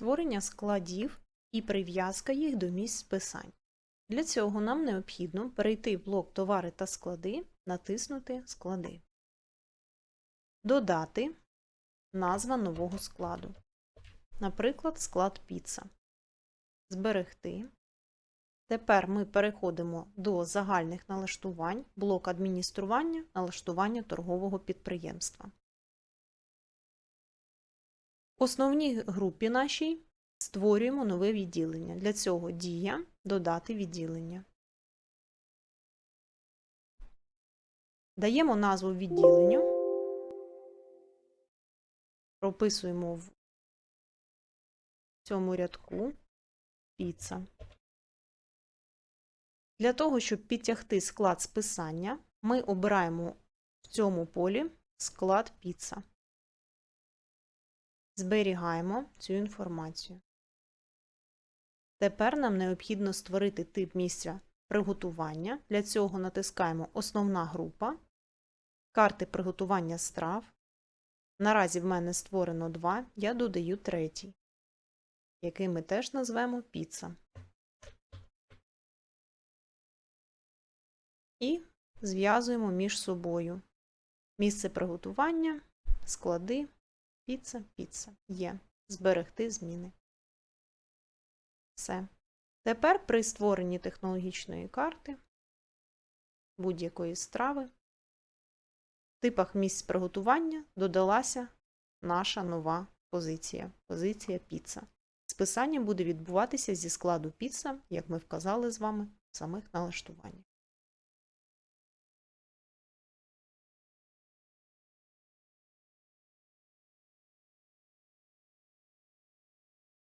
створення складів і прив'язка їх до місць списань. Для цього нам необхідно перейти в блок Товари та склади, натиснути Склади. Додати назва нового складу. Наприклад, склад піца. Зберегти. Тепер ми переходимо до загальних налаштувань, блок адміністрування, налаштування торгового підприємства. Основній групі нашій створюємо нове відділення. Для цього дія додати відділення. Даємо назву відділенню, прописуємо в цьому рядку піца. Для того, щоб підтягти склад списання, ми обираємо в цьому полі склад піца. Зберігаємо цю інформацію. Тепер нам необхідно створити тип місця приготування. Для цього натискаємо Основна група, карти приготування страв. Наразі в мене створено два, я додаю третій, який ми теж назвемо піца. І зв'язуємо між собою місце приготування, склади, піца, піца. Є. Зберегти зміни. Все. Тепер при створенні технологічної карти будь-якої страви в типах місць приготування додалася наша нова позиція позиція піца. Списання буде відбуватися зі складу піца, як ми вказали з вами в самих налаштуваннях.